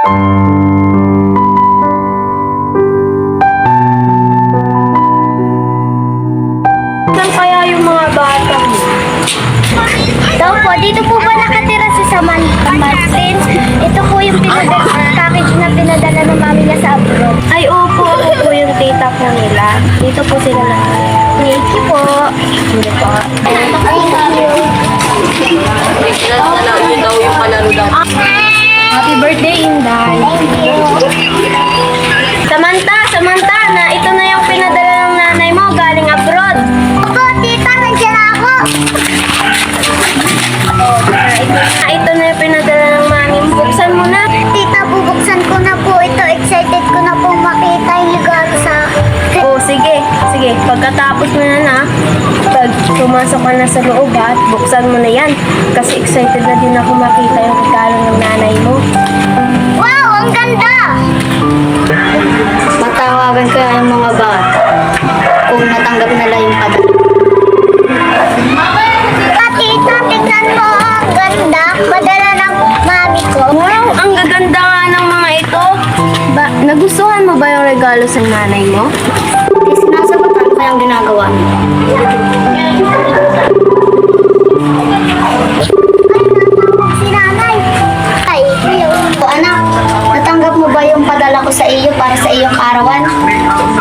Saan kaya yung mga bata? Daw po, dito po ba nakatira si Samantha Martin? Ito po yung pinadala, package na pinadala ng mami niya sa abroad. Ay, opo, ako po yung tita po nila. Dito po sila lang. Thank you po. Hindi po. Thank you. Happy birthday, Inday. Thank you. Samantha, Samantha, na ito na yung pinadala ng nanay mo galing abroad. Opo, tita, nandiyan ako. Ah, ito na yung pinadala ng mami. Buksan mo na. Tita, bubuksan ko na po ito. Excited ko na po makita yung regalo Oh, sige. Sige, pagkatapos mo na na, pag pumasok ka na sa loob at buksan mo na yan. Kasi excited na din ako makita yung regalo ng nanay mo. Wow, ang ganda! Matawagan kaya yung mga bata kung natanggap nila yung padala. Ah, tita, tignan mo. Ang ganda. Padala ng mami ko. Wow, ang gaganda nga ng mga ito. Ba, nagustuhan mo ba yung regalo sa nanay mo? Eh, sinasagutan ko yung ginagawa niyo. Si nanay. Ay, yun. O anak, natanggap mo ba yung padala ko sa iyo para sa iyong karawan?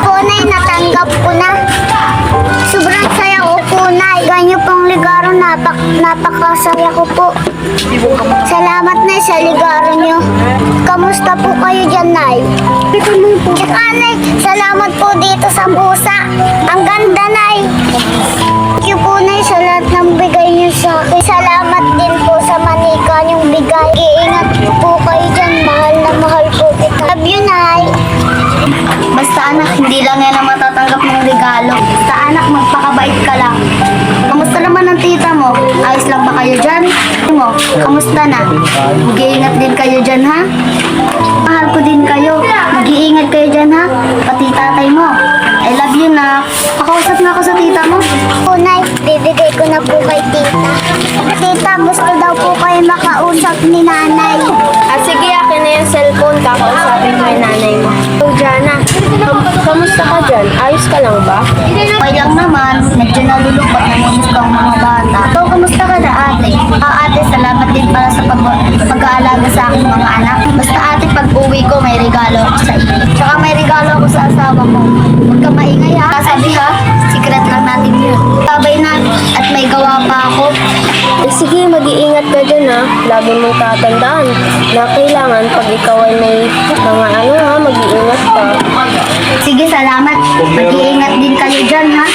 Punay, natanggap ko na. Napak napakasaya ko po. Salamat na sa ligaro nyo. Kamusta po kayo dyan, Nay? Tsaka, Nay, salamat po dito sa busa. Ang ganda, Nay. Thank you po, Nay, sa lahat ng bigay nyo sa akin. Salamat din po sa manika yung bigay. Iingat po kayo dyan. Mahal na mahal po kita. Love you, Nay. Basta anak, hindi lang yan ang matatanggap ng regalo. Basta anak, magpakabait ka lang. Mo? Ayos lang ba kayo dyan? Mo, kamusta na? Mag-iingat din kayo dyan, ha? Mahal ko din kayo. Mag-iingat kayo dyan, ha? Pati tatay mo. I love you na. Pakausap na ako sa tita mo. Unay, bibigay ko na po kay tita. Tita, gusto daw po kayo makausap ni nanay. Ah, sige, akin na yung cellphone. Kakausapin mo yung nanay mo. So, Jana, kam- kamusta ka dyan? Ayos ka lang ba? Okay lang naman. Medyo nalulungkot na namiss ko ang mga bata. So, kamusta ka na ate? Ah, ate, salamat din para sa pag pag-aalaga sa aking mga anak. Basta ate, pag uwi ko, may regalo ako sa iyo. Tsaka may regalo ako sa asawa mo. Huwag ka maingay ha. Sabi ha, secret lang natin yun. Sabay na at may gawa pa ako. Eh, sige, mag-iingat ka dyan ha. Lagi mong tatandaan na kailangan pag ikaw ay may mga ano ha, mag-iingat ka. Sige, salamat. Mag-iingat din kayo dyan ha.